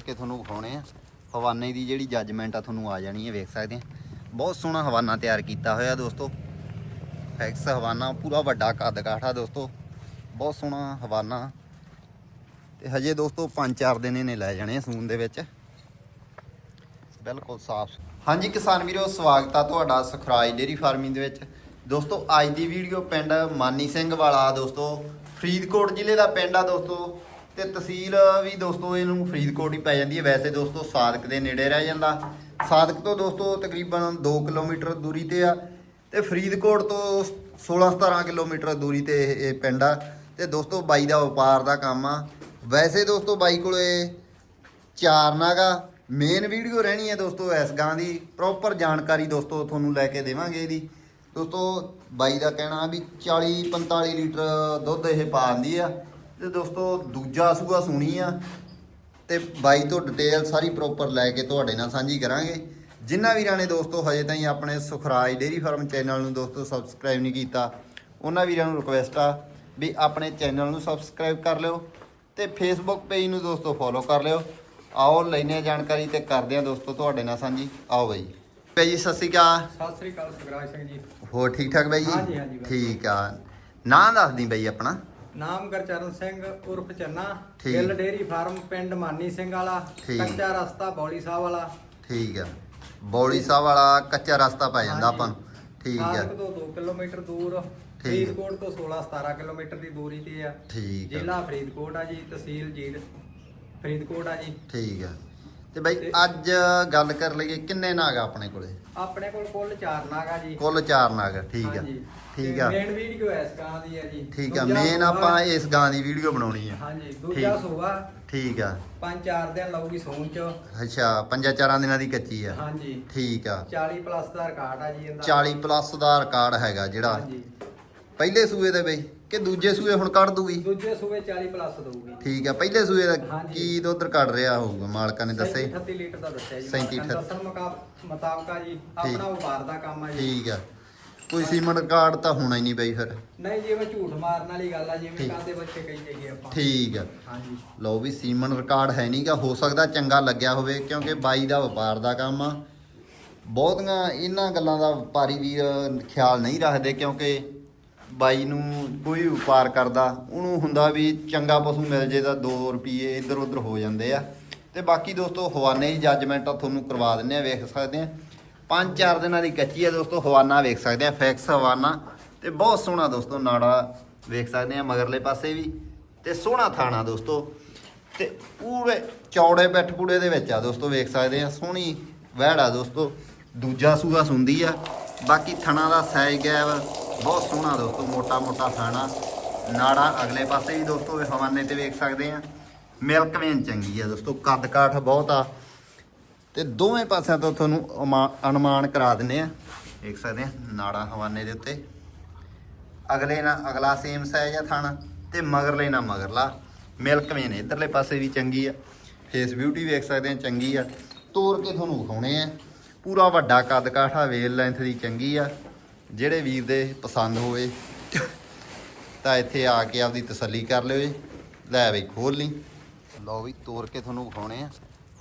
ਕੇ ਤੁਹਾਨੂੰ ਵਿਖਾਉਣੇ ਆ। ਹਵਾਨੇ ਦੀ ਜਿਹੜੀ ਜੱਜਮੈਂਟ ਆ, ਤੁਹਾਨੂੰ ਆ ਜਾਣੀ ਹੈ ਵੇਖ ਸਕਦੇ ਆ। ਬਹੁਤ ਸੋਹਣਾ ਹਵਾਨਾ ਤਿਆਰ ਕੀਤਾ ਹੋਇਆ ਦੋਸਤੋ। ਫੈਕਸ ਹਵਾਨਾ, ਪੂਰਾ ਵੱਡਾ ਕੱਦ ਕਾਠਾ ਦੋਸਤੋ। ਬਹੁਤ ਸੋਹਣਾ ਹਵਾਨਾ। ਤੇ ਹਜੇ ਦੋਸਤੋ 5-4 ਦਿਨ ਇਹਨੇ ਲੈ ਜਾਣੇ ਸੂਨ ਦੇ ਵਿੱਚ। ਬਿਲਕੁਲ ਸਾਫ਼ ਹਾਂਜੀ ਕਿਸਾਨ ਵੀਰੋ, ਸਵਾਗਤ ਆ ਤੁਹਾਡਾ ਸੁਖਰਾਜ ਡੇਰੀ ਫਾਰਮਿੰਗ ਦੇ ਵਿੱਚ। ਦੋਸਤੋ, ਅੱਜ ਦੀ ਵੀਡੀਓ ਪਿੰਡ ਮਾਨੀ ਸਿੰਘ ਵਾਲਾ ਦੋਸਤੋ, ਫਰੀਦਕੋਟ ਜ਼ਿਲ੍ਹੇ ਦਾ ਪਿੰਡ ਆ ਦੋਸਤੋ। ਤੇ ਤਹਿਸੀਲ ਵੀ ਦੋਸਤੋ ਇਹਨੂੰ ਫਰੀਦਕੋਟ ਹੀ ਪੈ ਜਾਂਦੀ ਹੈ। ਵੈਸੇ ਦੋਸਤੋ ਸਾਦਕ ਦੇ ਨੇੜੇ ਰਹਿ ਜਾਂਦਾ। ਸਾਦਕ ਤੋਂ ਦੋਸਤੋ ਤਕਰੀਬਨ 2 ਕਿਲੋਮੀਟਰ ਦੂਰੀ ਤੇ ਆ ਤੇ ਫਰੀਦਕੋਟ ਤੋਂ 16-17 ਕਿਲੋਮੀਟਰ ਦੂਰੀ ਤੇ ਇਹ ਇਹ ਪਿੰਡ ਆ। ਤੇ ਦੋਸਤੋ ਬਾਈ ਦਾ ਵਪਾਰ ਦਾ ਕੰਮ ਆ। ਵੈਸੇ ਦੋਸਤੋ ਬਾਈ ਕੋਲੇ ਚਾਰ ਨਾਗਾ ਮੇਨ ਵੀਡੀਓ ਰਹਿਣੀ ਹੈ ਦੋਸਤੋ ਇਸ ਗਾਂ ਦੀ। ਪ੍ਰੋਪਰ ਜਾਣਕਾਰੀ ਦੋਸਤੋ ਤੁਹਾਨੂੰ ਲੈ ਕੇ ਦੇਵਾਂਗੇ ਇਹਦੀ। ਦੋਸਤੋ ਬਾਈ ਦਾ ਕਹਿਣਾ ਵੀ 40 45 ਲੀਟਰ ਦੁੱਧ ਇਹ ਪਾਉਂਦੀ ਆ। ਤੇ ਦੋਸਤੋ ਦੂਜਾ ਸੂਆ ਸੁਣੀ ਆ ਤੇ ਬਾਈ ਤੋਂ ਡਿਟੇਲ ਸਾਰੀ ਪ੍ਰੋਪਰ ਲੈ ਕੇ ਤੁਹਾਡੇ ਨਾਲ ਸਾਂਝੀ ਕਰਾਂਗੇ। ਜਿਨ੍ਹਾਂ ਵੀਰਾਂ ਨੇ ਦੋਸਤੋ ਹਜੇ ਤਾਈਂ ਆਪਣੇ ਸੁਖਰਾਜ ਡੇਰੀ ਫਾਰਮ ਚੈਨਲ ਨੂੰ ਦੋਸਤੋ ਸਬਸਕ੍ਰਾਈਬ ਨਹੀਂ ਕੀਤਾ ਉਹਨਾਂ ਵੀਰਾਂ ਨੂੰ ਰਿਕੁਐਸਟ ਆ ਵੀ ਆਪਣੇ ਚੈਨਲ ਨੂੰ ਸਬਸਕ੍ਰਾਈਬ ਕਰ ਲਿਓ ਤੇ ਫੇਸਬੁੱਕ ਪੇਜ ਨੂੰ ਦੋਸਤੋ ਫੋਲੋ ਕਰ ਲਿਓ। ਆਓ ਲੈਨੇ ਜਾਣਕਾਰੀ ਤੇ ਕਰਦੇ ਆ ਦੋਸਤੋ ਤੁਹਾਡੇ ਨਾਲ ਸਾਂਝੀ। ਆਓ ਬਾਈ। ਬਾਈ ਜੀ ਸਤਿ ਸ਼੍ਰੀ ਅਕਾਲ। ਸਤਿ ਸ੍ਰੀ ਅਕਾਲ ਸੁਖਰਾਜ ਸਿੰਘ ਜੀ। ਹੋਰ ਠੀਕ ਠਾਕ ਬਾਈ ਹਾਂਜੀ, ਜੀ? ਹਾਂਜੀ ਬਾਈ। ਠੀਕ ਆ। ਨਾਂ ਦੱਸ ਦੀ ਬਾਈ ਆਪਣਾ। ਨਾਮ ਗੁਰਚਰਨ ਸਿੰਘ ਉਰਫ ਚੰਨਾ ਠੀਕ। ਗਿੱਲ ਡੇਰੀ ਫਾਰਮ ਪਿੰਡ ਮਾਨੀ ਸਿੰਘ ਵਾਲਾ ਠੀਕ। ਕੱਚਾ ਰਸਤਾ ਬੌਲੀ ਸਾਹਿਬ ਵਾਲਾ। ਠੀਕ ਆ। ਬੌਲੀ ਸਾਹਿਬ ਵਾਲਾ ਕੱਚਾ ਰਸਤਾ ਪੈ ਜਾਂਦਾ। ਆਪਾਂ ਨੂੰ। ਠੀਕ ਆ। ਫਾਜ਼ਿਲਕ ਤੋਂ 2 ਕਿਲੋਮੀਟਰ ਦੂਰ। ਫਰੀਦਕੋਟ ਤੋਂ 16 17 ਕਿਲੋਮੀਟਰ ਦੀ ਦੂਰੀ ਤੇ ਆ। ਠੀਕ ਆ। ਜ਼ਿਲ੍ਹਾ ਫਰੀਦਕੋਟ ਆ ਜੀ ਤਹਿਸੀਲ ਜੀਰ ਫਰੀਦਕੋਟ ਆ ਜੀ। ਠੀਕ ਆ। ਤੇ ਬਾਈ ਅੱਜ ਗੱਲ ਕਰ ਲਈਏ ਕਿੰਨੇ ਨਾਗ ਆ ਆਪਣੇ ਕੋਲੇ? ਆਪਣੇ ਕੋਲ ਕੁੱਲ 4 ਨਾਗਾ ਜੀ। ਕੁੱਲ 4 ਨਾਗ ਠੀਕ ਆ। ਠੀਕ ਆ। ਮੇਨ ਵੀਡੀਓ ਐਸ ਕਾਂ ਦੀ ਹੈ ਜੀ। ਠੀਕ ਆ ਮੇਨ ਆਪਾਂ ਇਸ ਗਾਂ ਦੀ ਵੀਡੀਓ ਬਣਾਉਣੀ ਆ। ਹਾਂਜੀ ਦੂਜਾ। ਸੂਆ ਠੀਕ ਆ। 5-4 ਦਿਨ ਲਾਊਗੀ ਸੌਣ ਚ। ਅੱਛਾ ਪੰਜਾਂ ਚਾਰਾਂ ਦਿਨਾਂ ਦੀ ਕੱਚੀ ਆ। ਹਾਂਜੀ। ਠੀਕ ਆ। 40 ਪਲੱਸ ਦਾ ਰਿਕਾਰਡ ਆ ਜੀ ਇਹਦਾ। 40 ਪਲੱਸ ਦਾ ਰਿਕਾਰਡ ਹੈਗਾ ਜਿਹੜਾ। ਹਾਂਜੀ। ਪਹਿਲੇ ਸੂਏ ਦੇ ਬਈ। ਕਿ ਦੂਜੇ ਸੂਏ ਹੁਣ ਕੱਢ ਦੂਗੀ ਦੂਜੇ ਸੂਬੇ 40 ਪਲੱਸ ਦਊਗੀ। ਠੀਕ ਆ ਪਹਿਲੇ ਸੂਏ ਦਾ ਹਾਂਜੀ। ਕੀ ਦੁੱਧ ਕੱਢ ਰਿਹਾ ਹੋਊਗਾ? ਮਾਲਕਾਂ ਨੇ ਦੱਸੇ। 38 ਲੀਟਰ ਦਾ ਦੱਸਿਆ ਜੀ 37 ਮਾਲਕਾਂ ਨੇ ਦੱਸਣ ਮੁਕਾ- ਮੁਤਾਬਕ ਆ ਜੀ। ਆਪਣਾ ਵਪਾਰ ਦਾ ਕੰਮ ਆ ਜੀ। ਠੀਕ ਆ। ਕੋਈ ਸੀਮਨ ਰਿਕਾਰਡ ਤਾਂ ਹੋਣਾ ਹੀ ਨਹੀਂ ਬਈ ਫਿਰ। ਨਹੀਂ ਜਿਵੇਂ ਝੂਠ ਮਾਰਨ ਵਾਲੀ ਗੱਲ ਆ ਜਿਵੇਂ ਠੀਕ। ਕਾਦੇ ਬੱਚੇ ਕਹੀ ਜਾਈਏ ਆਪਾਂ। ਠੀਕ ਆ। ਹਾਂਜੀ। ਲਓ ਵੀ ਸੀਮਨ ਰਿਕਾਰਡ ਹੈ ਨਹੀਂਗਾ ਹੋ ਸਕਦਾ ਚੰਗਾ ਲੱਗਿਆ ਹੋਵੇ ਕਿਉਂਕਿ ਬਾਈ ਦਾ ਵਪਾਰ ਦਾ ਕੰਮ ਆ। ਬਹੁਤੀਆਂ ਇਹਨਾਂ ਗੱਲਾਂ ਦਾ ਵਪਾਰੀ ਵੀਰ ਖਿਆਲ ਨਹੀਂ ਰੱਖਦੇ ਕਿਉਂਕਿ ਬਾਈ ਨੂੰ ਕੋਈ ਵਪਾਰ ਕਰਦਾ, ਉਹਨੂੰ ਹੁੰਦਾ ਵੀ ਚੰਗਾ ਪਸ਼ੂ ਮਿਲ ਜੇ ਤਾਂ 2 ਰੁਪਏ ਇੱਧਰ ਉੱਧਰ ਹੋ ਜਾਂਦੇ ਆ। ਤੇ ਬਾਕੀ ਦੋਸਤੋ, ਹਵਾਨੇ ਦੀ ਜੱਜਮੈਂਟ ਤੁਹਾਨੂੰ ਕਰਵਾ ਦਿੰਨੇ ਆ, ਵੇਖ ਸਕਦੇ ਆ। ਪੰਜ ਚਾਰ ਦਿਨਾਂ ਦੀ ਕੱਚੀ ਆ ਦੋਸਤੋ, ਹਵਾਨਾ ਵੇਖ ਸਕਦੇ ਆ, ਫੈਕਸ ਹਵਾਨਾ। ਤੇ ਬਹੁਤ ਸੋਹਣਾ ਦੋਸਤੋ, ਨਾੜਾ ਵੇਖ ਸਕਦੇ ਆ, ਮਗਰਲੇ ਪਾਸੇ ਵੀ। ਤੇ ਸੋਹਣਾ ਥਾਣਾ ਦੋਸਤੋ। ਤੇ ਪੂਰੇ ਚੌੜੇ ਪਿੱਠ ਪੂੜੇ ਦੇ ਵਿੱਚ ਆ ਦੋਸਤੋ, ਵੇਖ ਸਕਦੇ ਆ, ਸੋਹਣੀ ਵਹਿੜ ਆ ਦੋਸਤੋ। ਦੂਜਾ ਸੂਆ ਸੁੰਦੀ ਆ। ਬਾਕੀ ਥਣਾ ਦਾ ਸਾਈਜ਼ ਗੈਪ ਬਹੁਤ ਸੋਹਣਾ ਦੋਸਤੋ, ਮੋਟਾ ਮੋਟਾ ਥਾਣਾ ਨਾੜਾ ਅਗਲੇ ਪਾਸੇ ਵੀ ਦੋਸਤੋ, ਇਹ ਹਵਾਨੇ ਤੇ ਵੇਖ ਸਕਦੇ ਆ। ਮਿਲਕ ਵੇਨ ਚੰਗੀ ਆ ਦੋਸਤੋ, ਕੱਦ ਕਾਠ ਬਹੁਤ ਆ। ਤੇ ਦੋਵੇਂ ਪਾਸਿਆਂ ਤੋਂ ਤੁਹਾਨੂੰ ਅਮਾ- ਅਨੁਮਾਨ ਕਰਾ ਦਿੰਨੇ ਆ। ਦੇਖ ਸਕਦੇ ਆ, ਨਾੜਾ ਹਵਾਨੇ ਦੇ ਉੱਤੇ। ਅਗਲੇ ਨਾਲ ਅਗਲਾ ਸੇਮ ਸਾਈਜ਼ ਆ ਥਾਣਾ, ਤੇ ਮਗਰਲੇ ਨਾਲ ਮਗਰਲਾ। ਮਿਲਕ ਵੇਨ ਇਧਰਲੇ ਪਾਸੇ ਵੀ ਚੰਗੀ ਆ। ਫੇਸ ਬਿਊਟੀ ਵੇਖ ਸਕਦੇ ਆ, ਚੰਗੀ ਆ। ਤੋੜ ਕੇ ਤੁਹਾਨੂੰ ਵਿਖਾਉਣੇ ਆ। ਪੂਰਾ ਵੱਡਾ ਕੱਦ ਕਾਠਾ ਵੇਲ ਲੈਂਥ ਦੀ ਚੰਗੀ ਆ। ਜਿਹੜੇ ਵੀਰ ਦੇ ਪਸੰਦ ਹੋਵੇ, ਤਾਂ ਇੱਥੇ ਆ ਕੇ ਆਪਦੀ ਤਸੱਲੀ ਕਰ ਲਿਓ ਜੀ ਲੈ ਬਈ ਖੋਲ ਲਈ। ਲਓ ਵੀ ਤੋੜ ਕੇ ਤੁਹਾਨੂੰ ਵਿਖਾਉਣੇ ਆ।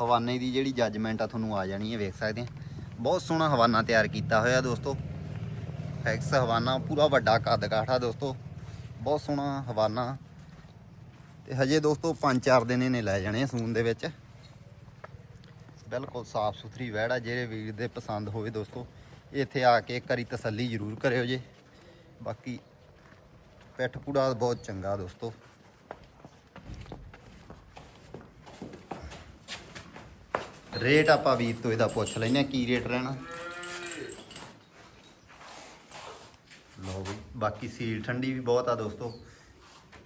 ਹਵਾਨੇ ਦੀ ਜਿਹੜੀ ਜੱਜਮੈਂਟ ਆ ਤੁਹਾਨੂੰ ਆ ਜਾਣੀ ਹੈ ਵੇਖ ਸਕਦੇ ਆ। ਬਹੁਤ ਸੋਹਣਾ ਹਵਾਨਾ ਤਿਆਰ ਕੀਤਾ ਹੋਇਆ ਦੋਸਤੋ। ਫੈਕਸ ਹਵਾਨਾ, ਪੂਰਾ ਵੱਡਾ ਕੱਦ ਕਾਠਾ ਦੋਸਤੋ। ਬਹੁਤ ਸੋਹਣਾ ਹਵਾਨਾ। ਤੇ ਹਜੇ ਦੋਸਤੋ 5-4 ਦਿਨ ਇਹਨੇ ਲੈ ਜਾਣੇ ਆ ਸੂਨ ਦੇ ਵਿੱਚ। ਬਿਲਕੁਲ ਸਾਫ਼ ਸੁਥਰੀ ਵਹਿੜ ਆ ਜਿਹੜੇ ਵੀਰ ਦੇ ਪਸੰਦ ਹੋਵੇ ਦੋਸਤੋ। ਇੱਥੇ ਆ ਕੇ ਇੱਕ ਵਾਰੀ ਤਸੱਲੀ ਜ਼ਰੂਰ ਕਰਿਓ ਜੇ। ਬਾਕੀ ਪਿੱਠ ਪੂੜਾ ਬਹੁਤ ਚੰਗਾ ਦੋਸਤੋ। ਰੇਟ ਆਪਾਂ ਵੀਰ ਤੋਂ ਇਹਦਾ ਪੁੱਛ ਲੈਨੇ ਆ ਕੀ ਰੇਟ ਰਹਿਣਾ? ਲੋ ਬਾਕੀ ਸੀਲ ਠੰਡੀ ਵੀ ਬਹੁਤ ਆ ਦੋਸਤੋ।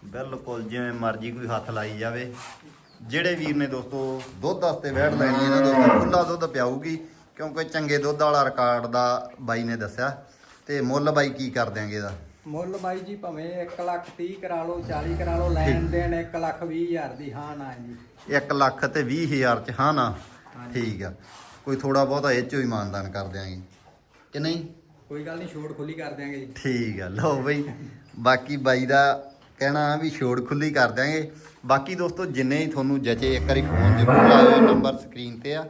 ਬਿਲਕੁਲ ਜਿਵੇਂ ਮਰਜ਼ੀ ਕੋਈ ਹੱਥ ਲਾਈ ਜਾਵੇ। ਜਿਹੜੇ ਵੀਰ ਨੇ ਦੋਸਤੋ ਦੁੱਧ ਵਾਸਤੇ ਵੈੜ ਲੈਣੀ ਹੈ ਨਾ ਦੋਸਤੋ ਖੁੱਲਾ ਦੁੱਧ ਪਿਆਊਗੀ। ਕਿਉਂਕਿ ਚੰਗੇ ਦੁੱਧ ਵਾਲਾ ਰਿਕਾਰਡ ਦਾ ਬਾਈ ਨੇ ਦੱਸਿਆ। ਤੇ ਮੁੱਲ ਬਾਈ ਕੀ ਕਰ ਦਿਆਂਗੇ ਇਹਦਾ? ਮੁੱਲ ਬਾਈ ਜੀ ਭਾਵੇਂ 1 ਲੱਖ 30 ਕਰਾ ਲਓ 40 ਕਰਾ ਲਓ ਲੈਣ ਦੇਣ 1 ਲੱਖ 20 ਹਜ਼ਾਰ ਦੀ ਹਾਂ ਨਾ ਜੀ। 1 ਲੱਖ ਤੇ 20 ਹਜ਼ਾਰ ਚ ਹਾਂ ਨਾ। ਠੀਕ ਆ। ਕੋਈ ਥੋੜਾ ਬਹੁਤਾ ਇਹ ਚੋਂ ਹੀ ਮਾਨਦਾਨ ਕਰ ਦਿਆਂਗੇ। ਕਿ ਨਹੀਂ? ਕੋਈ ਗੱਲ ਨਹੀਂ ਛੋੜ ਖੁੱਲੀ ਕਰ ਦਿਆਂਗੇ ਜੀ। ਠੀਕ ਆ ਲਓ ਬਈ। ਬਾਕੀ ਬਾਈ ਦਾ ਕਹਿਣਾ ਵੀ ਛੋੜ ਖੁੱਲੀ ਕਰ ਦਿਆਂਗੇ। ਬਾਕੀ ਦੋਸਤੋ ਜਿੰਨੇ ਹੀ ਤੁਹਾਨੂੰ ਜਚੇ ਇੱਕ ਵਾਰੀ ਫੋਨ ਜ਼ਰੂਰ ਲਾਇਓ ਨੰਬਰ ਸਕਰੀਨ ਤੇ ਆ।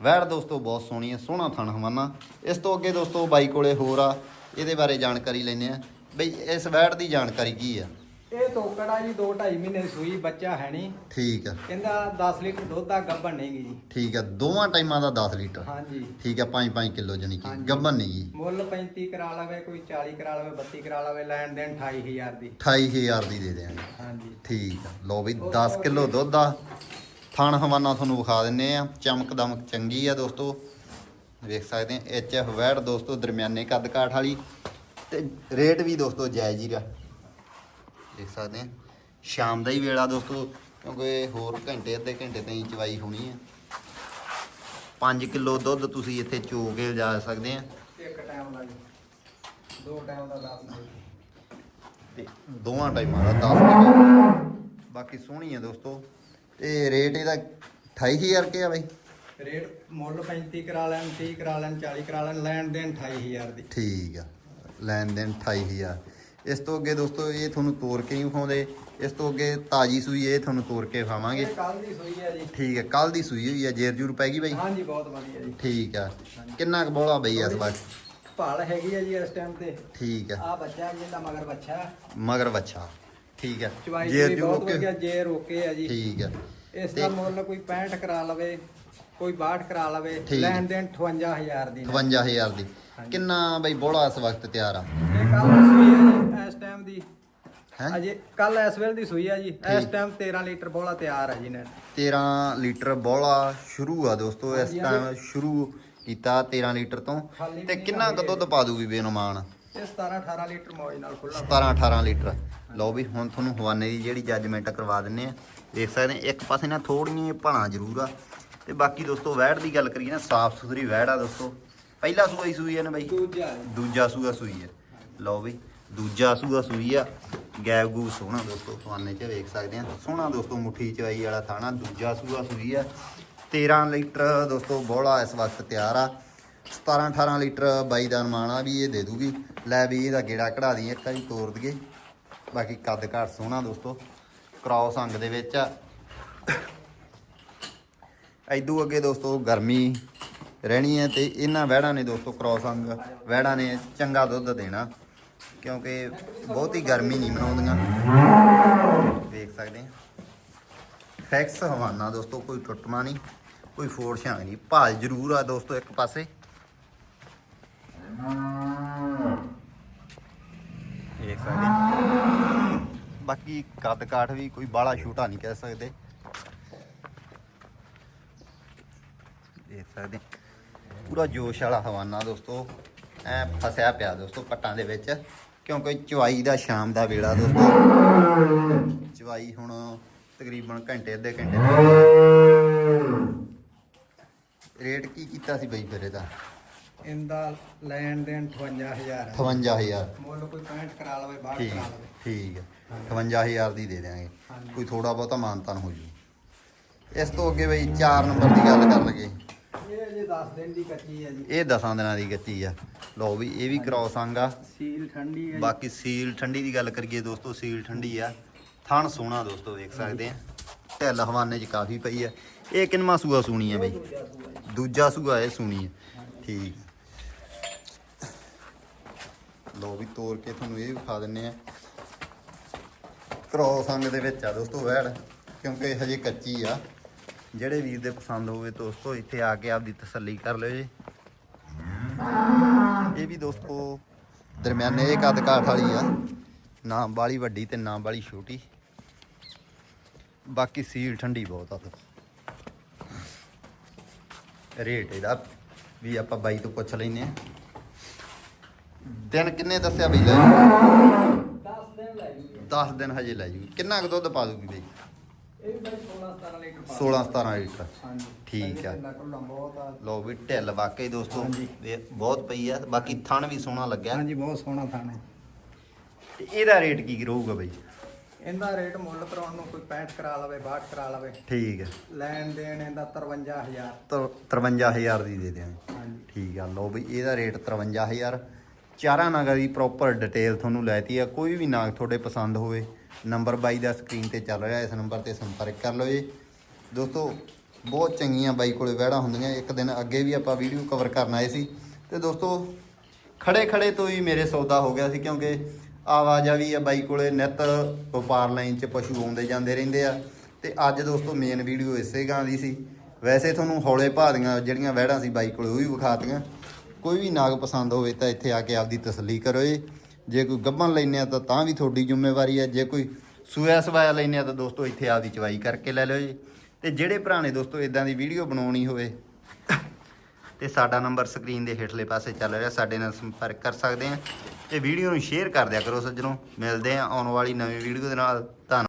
ਵੈੜ ਦੋਸਤੋ ਬਹੁਤ ਸੋਹਣੀ ਹੈ ਸੋਹਣਾ ਥਣ ਹਵਾਨਾ। ਇਸ ਤੋਂ ਅੱਗੇ ਦੋਸਤੋ ਬਾਈ ਕੋਲੇ ਹੋਰ ਆ ਇਹਦੇ ਬਾਰੇ ਜਾਣਕਾਰੀ ਲੈਣੇ ਆ ਬਈ ਇਸ ਵੈੜ ਦੀ ਜਾਣਕਾਰੀ ਕੀ ਆ? ਇਹ ਤੋਕੜਾ ਜੀ 2 2.5 ਮਹੀਨੇ ਦੀ ਸੂਈ ਬੱਚਾ ਹੈ ਨਹੀਂ। ਠੀਕ ਆ। ਕਹਿੰਦਾ 10 ਲੀਟਰ ਦੁੱਧ ਦਾ ਗੱਭਣ ਨਹੀਂਗੀ ਜੀ। ਠੀਕ ਆ ਦੋਵਾਂ ਟਾਈਮਾਂ ਦਾ 10 ਲੀਟਰ। ਹਾਂਜੀ। ਠੀਕ ਆ 5-5 ਕਿਲੋ ਜਣੀ ਕਿ ਹਾਂਜੀ। ਗੱਬਨ ਨਹੀਂ ਜੀ ਮੁੱਲ 35 ਕਰਾ ਲਵੇ ਕੋਈ 40 ਕਰਾ ਲਵੇ 32 ਕਰਾ ਲਵੇ ਲੈਣ ਦੇਣ 28000 ਦੀ। 28000 ਦੀ ਦੇ ਦਿਆਂਗੇ। ਹਾਂਜੀ। ਠੀਕ ਆ ਲੋ ਵੀ 10 ਕਿਲੋ ਦੁੱਧ ਆ। ਥਣ ਹਵਾਨਾ ਤੁਹਾਨੂੰ ਵਿਖਾ ਦਿੰਨੇ ਆ। ਚਮਕ ਦਮਕ ਚੰਗੀ ਆ ਦੋਸਤੋ। ਵੇਖ ਸਕਦੇ ਆ ਐਚ ਐਫ ਵੈੜ ਦੋਸਤੋ ਦਰਮਿਆਨੇ ਕੱਦ ਕਾਠ ਵਾਲੀ। ਤੇ ਰੇਟ ਵੀ ਦੋਸਤੋ ਜਾਇਜ਼ ਹੀ ਆ। ਦੇਖ ਸਕਦੇ ਆ ਸ਼ਾਮ ਦਾ ਹੀ ਵੇਲਾ ਦੋਸਤੋ ਕਿਉਂਕਿ ਹੋਰ ਘੰਟੇ ਅੱਧੇ ਘੰਟੇ ਤਾਈਂ ਚਵਾਈ ਹੋਣੀ ਆ। 5 ਕਿਲੋ ਦੁੱਧ ਤੁਸੀਂ ਇੱਥੇ ਚੋ ਕੇ ਜਾ ਸਕਦੇ ਆ। ਇੱਕ ਟਾਈਮ ਦਾ ਦੋ ਟਾਈਮ ਦਾ 10 ਤੇ ਦੋਵਾਂ ਟਾਈਮਾਂ ਦਾ 10 ਕਿਲੋ ਬਾਕੀ ਸੋਹਣੀ ਆ ਦੋਸਤੋ। ਤੇ ਰੇਟ ਇਹਦਾ 28000 ਕੇ ਆ ਬਈ। ਰੇਟ ਮੁੱਲ 35 ਕਰਾ ਲੈਣ 30 ਕਰਾ ਲੈਣ 40 ਕਰਾ ਲੈਣ ਲੈਣ ਦੇਣ 28000 ਦੀ। ਠੀਕ ਆ ਲੈਣ ਦੇਣ 28000 ਇਸ ਤੋਂ ਅੱਗੇ ਦੋਸਤੋ ਇਹ ਤੁਹਾਨੂੰ ਤੋੜ ਕੇ ਨਹੀਂ ਵਿਖਾਉਂਦੇ ਇਸ ਤੋਂ ਅੱਗੇ ਤਾਜੀ ਸੂਈ ਇਹ ਤੁਹਾਨੂੰ ਤੋੜ ਕੇ ਵਿਖਾਵਾਂਗੇ। ਕੱਲ ਦੀ ਸੂਈ ਹੈ ਜੀ। ਠੀਕ ਹੈ ਕੱਲ ਦੀ ਸੂਈ ਹੋਈ ਆ ਜੇਰ ਜੂਰ ਪੈ ਗਈ ਬਈ? ਹਾਂਜੀ ਬਹੁਤ ਵਧੀਆ ਜੀ। ਠੀਕ ਆ ਕਿੰਨਾ ਕੁ ਬੋਲਾ ਬਈ ਇਸ ਵਾਰ? ਭਾਲ ਹੈਗੀ ਹੈ ਜੀ ਇਸ ਟਾਈਮ ਤੇ। ਠੀਕ ਆ। ਆ ਬੱਚਾ ਵੀ ਇਹਦਾ ਮਗਰ ਬੱਚਾ। ਮਗਰ ਬੱਚਾ। ਠੀਕ ਆ ਚਵਾਈ ਜੇਰ ਵੀ ਜੂਰ ਬਹੁਤ ਓਕੇ ਵਧੀਆ ਜੇ ਰੋਕੇ ਆ ਜੀ। ਠੀਕ ਆ ਇਸ ਦਾ ਮੁੱਲ ਕੋਈ 65 ਕਰਾ ਲਵੇ ਕੋਈ 62 ਕਰਾ ਲਵੇ ਠੀਕ। ਲੈਣ ਦੇਣ 58000 ਦੀ। ਨੇ। 58000 ਦੀ। ਕਿੰਨਾ ਬਈ ਬੋਲਾ ਇਸ ਵਕਤ ਤਿਆਰ ਆ? ਇਹ ਕੱਲ ਸੂਈ ਹੈ ਜੀ ਇਸ ਟਾਈਮ ਦੀ। ਹੈ? ਅਜੇ ਕੱਲ ਇਸ ਵੇਲੇ ਦੀ ਸੂਈ ਹੈ ਜੀ ਇਸ। ਟਾਈਮ 13 ਲੀਟਰ ਬੋਲਾ ਤਿਆਰ ਹੈ ਜੀ ਨੇ। 13 ਲੀਟਰ ਬੋਲਾ ਸ਼ੁਰੂ ਆ ਦੋਸਤੋ ਇਸ ਟਾਈਮ ਸ਼ੁਰੂ ਕੀਤਾ 13 ਲੀਟਰ ਤੋਂ। ਖਾਲੀ ਤੇ ਕਿੰਨਾ ਕੁ ਦੁੱਧ ਪਾ ਦੂਗੀ ਬੇਨੁਮਾਨ? ਇਹ 17 18 ਲੀਟਰ ਮੌਜ ਨਾਲ ਖੁੱਲਾ 17 18 ਲੀਟਰ। ਲਓ ਵੀ ਹੁਣ ਤੁਹਾਨੂੰ ਹਵਾਨੇ ਦੀ ਜਿਹੜੀ ਜੱਜਮੈਂਟ ਕਰਵਾ ਦਿੰਨੇ ਆ। ਦੇਖ ਸਕਦੇ ਆ ਇੱਕ ਪਾਸੇ ਨਾ ਥੋੜੀਆਂ ਭਣਾ ਜ਼ਰੂਰ ਆ। ਤੇ ਬਾਕੀ ਦੋਸਤੋ ਵੈੜ ਦੀ ਗੱਲ ਕਰੀਏ ਨਾ ਸਾਫ਼ ਸੁਥਰੀ ਵੈੜ ਆ ਦੋਸਤੋ। ਪਹਿਲਾ ਸੂਆ ਹੀ ਸੂਈ ਆ ਨਾ ਬਈ? ਦੂਜਾ ਸੂਆ ਸੂਈ ਹੈ ਲਓ ਵੀ ਦੂਜਾ ਸੂਆ ਸੂਈ ਆ। ਗੈਬ ਗੂ ਸੋਹਣਾ ਦੋਸਤੋ ਫਾਨੇ 'ਚ ਵੇਖ ਸਕਦੇ ਆ। ਸੋਹਣਾ ਦੋਸਤੋ ਮੁੱਠੀ ਚਵਾਈ ਵਾਲਾ ਥਾਣਾ ਦੂਜਾ ਸੂਆ ਸੂਈ ਆ। 13 ਲੀਟਰ ਦੋਸਤੋ ਬੋਲਾ ਇਸ ਵਕਤ ਤਿਆਰ ਆ। 17 18 ਲੀਟਰ ਬਾਈ ਦਾ ਅਨੁਮਾਨ ਆ ਵੀ ਇਹ ਦੇ ਦੂਗੀ। ਲੈ ਵੀ ਇਹਦਾ ਗੇੜਾ ਕਢਾ ਦੀ ਇੱਕ ਵਾਰੀ ਤੋੜ ਦਈਏ। ਬਾਕੀ ਕੱਦ ਘਾਟ ਸੋਹਣਾ ਦੋਸਤੋ ਕ੍ਰਾਸ ਅੰਗ ਦੇ ਵਿੱਚ ਆ। ਐਦੂ ਅੱਗੇ ਦੋਸਤੋ ਗਰਮੀ ਰਹਿਣੀ ਹੈ ਤੇ ਇਹਨਾਂ ਵਹਿੜਾਂ ਨੇ ਦੋਸਤੋ ਕ੍ਰਾਸ ਅੰਗ, ਵਹਿੜਾਂ ਨੇ ਚੰਗਾ ਦੁੱਧ ਦੇਣਾ। ਕਿਉਂਕਿ ਬਹੁਤੀ ਗਰਮੀ ਨਹੀਂ ਮਨਾਉਂਦੀਆਂ। ਦੇਖ ਸਕਦੇ ਆ ਫੈਕਸ ਹਵਾਨਾ ਦੋਸਤੋ, ਕੋਈ ਟੁੱਟਮਾ ਨਹੀਂ, ਕੋਈ ਫੋੜ ਛਾਂ ਨਹੀਂ। ਭਾਲ ਜ਼ਰੂਰ ਆ ਦੋਸਤੋ ਇੱਕ ਪਾਸੇ। ਦੇਖ ਸਕਦੇ ਬਾਕੀ ਕੱਦ ਕਾਠ ਵੀ ਕੋਈ ਬਾਹਲਾ ਛੋਟਾ ਨਹੀਂ ਕਹਿ ਸਕਦੇ। ਦੇਖ ਸਕਦੇ। ਪੂਰਾ ਜੋਸ਼ ਵਾਲਾ ਹਵਾਨਾ ਦੋਸਤੋ। ਐ ਫਸਿਆ ਪਿਆ ਦੋਸਤੋ ਪੱਟਾਂ ਦੇ ਵਿੱਚ। ਕਿਉਂਕਿ ਚਵਾਈ ਦਾ ਸ਼ਾਮ ਦਾ ਵੇਲਾ ਦੋਸਤੋ। ਚਵਾਈ ਹੁਣ ਤਕਰੀਬਨ ਘੰਟੇ, ਅੱਧੇ ਘੰਟੇ। ਰੇਟ ਕੀ ਕੀਤਾ ਸੀ ਬਈ ਫਿਰ ਇਹਦਾ? ਇਹਦਾ ਲੈਣ ਦੇਣ 58000 ਹੈ। 58000 ਮੁੱਲ ਕੋਈ 65 ਕਰਾ ਲਵੇ 62 ਠੀਕ ਕਰਾ ਲਵੇ। ਠੀਕ ਹੈ। 58000 ਦੀ ਦੇ ਦਿਆਂਗੇ। ਹਾਂਜੀ। ਕੋਈ ਥੋੜਾ ਬਹੁਤਾ ਮਾਨਤਾਨ ਹੋ ਜੂ। ਇਸ ਤੋਂ ਅੱਗੇ ਬਈ 4 ਨੰਬਰ ਦੀ ਗੱਲ ਕਰ ਲਗੇ ਇਹ ਅਜੇ 10 ਦਿਨ ਦੀ ਕੱਚੀ ਹੈ ਜੀ। ਇਹ ਦਸਾਂ ਦਿਨਾਂ ਦੀ ਗੱਚੀ ਆ। ਲਓ ਵੀ ਇਹ ਵੀ ਕ੍ਰਾਸ ਅੰਗ ਆ। ਸੀਲ ਠੰਡੀ ਹੈ ਜੀ। ਬਾਕੀ ਸੀਲ ਠੰਡੀ ਦੀ ਗੱਲ ਕਰੀਏ ਦੋਸਤੋ ਸੀਲ ਠੰਡੀ ਆ। ਥਣ ਸੋਹਣਾ ਦੋਸਤੋ ਵੇਖ ਸਕਦੇ ਆ। ਢਿੱਲ ਹਵਾਨੇ 'ਚ ਕਾਫੀ ਪਈ ਆ। ਇਹ ਕਿੰਨਵਾਂ ਸੂਆ ਸੂਣੀ ਆ ਬਈ? ਦੂਜਾ ਸੂਆ ਜੀ। ਦੂਜਾ ਸੂਆ ਇਹ ਸੂਣੀ ਆ। ਠੀਕ। ਲੋ ਵੀ ਤੋੜ ਕੇ ਤੁਹਾਨੂੰ ਇਹ ਵਿਖਾ ਦਿੰਨੇ ਆ। ਕ੍ਰੋਸ ਅੰਗ ਦੇ ਵਿੱਚ ਆ ਦੋਸਤੋ ਵੈੜ, ਕਿਉਂਕਿ ਹਜੇ ਕੱਚੀ ਆ। ਜਿਹੜੇ ਵੀਰ ਦੇ ਪਸੰਦ ਹੋਵੇ ਦੋਸਤੋ, ਇੱਥੇ ਆ ਕੇ ਆਪਦੀ ਤਸੱਲੀ ਕਰ ਲਿਓ ਜੀ। ਇਹ ਵੀ ਦੋਸਤੋ ਦਰਮਿਆਨੇ ਇਹ ਕੱਦ ਕਾਠ ਵਾਲੀ ਆ। ਨਾ ਬਾਲੀ ਵੱਡੀ ਤੇ ਨਾ ਬਾਲੀ ਛੋਟੀ। ਬਾਕੀ ਸੀਲ ਠੰਡੀ ਬਹੁਤ ਆ ਰੇਟ ਇਹਦਾ ਵੀ ਆਪਾਂ ਬਾਈ ਤੋਂ ਪੁੱਛ ਲੈਨੇ ਆ। ਦਿਨ ਕਿੰਨੇ ਦੱਸਿਆ ਬਈ ਲੈ? 10 ਦਿਨ ਲੈ ਜੂਗੀ। 10 ਦਿਨ ਹਜੇ ਲੈ ਜੂਗੀ। ਕਿੰਨਾ ਕੁ ਦੁੱਧ ਪਾ ਦੂਗੀ ਬਈ? ਇਹ ਵੀ ਬਾਈ 16 17 ਲੀਟਰ ਪਾ 16 17 ਲੀਟਰ। ਹਾਂਜੀ। ਠੀਕ ਆ। ਲੋ ਵੀ ਢਿੱਲ ਵਾਕਈ ਦੋਸਤੋ। ਇਹ ਬਹੁਤ ਪਈ ਆ ਬਾਕੀ ਥਣ ਵੀ ਸੋਹਣਾ ਲੱਗਿਆ। ਹਾਂਜੀ ਬਹੁਤ ਸੋਹਣਾ ਥਾਣਾ ਹੈ ਤੇ ਇਹਦਾ ਰੇਟ ਕੀ ਰਹੂਗਾ ਬਈ? ਇਹਦਾ ਰੇਟ ਮੁੱਲ ਕਰਾਉਣ ਨੂੰ ਕੋਈ 65 ਕਰਾ ਲਵੇ 62 ਕਰਾ ਲਵੇ। ਠੀਕ ਹੈ ਲੈਣ ਦੇਣ ਇਹਦਾ 53000 ਤਾਂ 53000 ਦੀ ਦੇ ਦਿਆਂਗੇ। ਹਾਂਜੀ। ਠੀਕ ਆ ਲਓ ਵੀ ਇਹਦਾ ਰੇਟ 53000 ਚਾਰਾਂ ਨਾਗਾਂ ਦੀ ਪ੍ਰੋਪਰ ਡਿਟੇਲ ਤੁਹਾਨੂੰ ਲੈਤੀ ਆ। ਕੋਈ ਵੀ ਨਾਗ ਤੁਹਾਡੇ ਪਸੰਦ ਹੋਵੇ ਨੰਬਰ ਬਾਈ ਦਾ ਸਕਰੀਨ ਤੇ ਚੱਲ ਰਿਹਾ, ਇਸ ਨੰਬਰ ਤੇ ਸੰਪਰਕ ਕਰ ਲਓ ਜੀ। ਦੋਸਤੋ, ਬਹੁਤ ਚੰਗੀਆਂ ਬਾਈ ਕੋਲੇ ਵਹਿੜਾਂ ਹੁੰਦੀਆਂ, ਇੱਕ ਦਿਨ ਅੱਗੇ ਵੀ ਆਪਾਂ ਵੀਡੀਓ ਕਵਰ ਕਰਨ ਆਏ ਸੀ। ਤੇ ਦੋਸਤੋ ਖੜੇ ਖੜੇ ਤੋਂ ਹੀ ਮੇਰੇ ਸੌਦਾ ਹੋ ਗਿਆ ਸੀ, ਕਿਉਂਕਿ ਆਵਾਜਾਵੀ ਆ ਬਾਈ ਕੋਲੇ, ਨਿਤ ਵਪਾਰ ਲਾਈਨ 'ਚ ਪਸ਼ੂ ਆਉਂਦੇ ਜਾਂਦੇ ਰਹਿੰਦੇ ਆ। ਤੇ ਅੱਜ ਦੋਸਤੋ ਮੇਨ ਵੀਡੀਓ ਇਸੇ ਗਾਂ ਦੀ ਸੀ। ਵੈਸੇ ਤੁਹਾਨੂੰ ਹੌਲੇ ਭਾਅ ਦੀਆਂ ਜਿਹੜੀਆਂ ਵਹਿੜਾਂ ਸੀ ਬਾਈ ਕੋਲੇ, ਉਹ ਵੀ ਵਿਖਾਤੀਆਂ ਕੋਈ ਵੀ ਨਾਗ ਪਸੰਦ ਹੋਵੇ ਤਾਂ ਇੱਥੇ ਆ ਕੇ ਆਪਦੀ ਤਸੱਲੀ ਕਰੋ ਜੀ। ਜੇ ਕੋਈ ਗੱਭਣ ਲੈਨੇ ਆ ਤਾਂ ਤਾਂ ਵੀ ਤੁਹਾਡੀ ਜ਼ਿੰਮੇਵਾਰੀ ਹੈ। ਜੇ ਕੋਈ ਸੂਆ ਸਵਾਇਆ ਲੈਨੇ ਆ ਤਾਂ ਦੋਸਤੋ ਇੱਥੇ ਆਪਦੀ ਚਵਾਈ ਕਰਕੇ ਲੈ ਲਿਓ ਜੀ। ਤੇ ਜਿਹੜੇ ਭਰਾ ਦੋਸਤੋ ਇਦਾਂ ਦੀ ਵੀਡੀਓ ਬਣਾਉਣੀ ਹੋਵੇ ਤੇ ਸਾਡਾ ਨੰਬਰ ਸਕਰੀਨ ਦੇ ਹੇਠਲੇ ਪਾਸੇ ਚੱਲ ਰਿਹਾ, ਸਾਡੇ ਨਾਲ ਸੰਪਰਕ ਕਰ ਸਕਦੇ ਆ। ਤੇ ਵੀਡੀਓ ਨੂੰ ਸ਼ੇਅਰ ਕਰ ਦਿਆ ਕਰੋ ਸੱਜਣੋ। ਮਿਲਦੇ ਆ ਆਉਣ ਵਾਲੀ ਨਵੀਂ ਵੀਡੀਓ ਦੇ ਨਾਲ। ਧੰਨਵਾਦ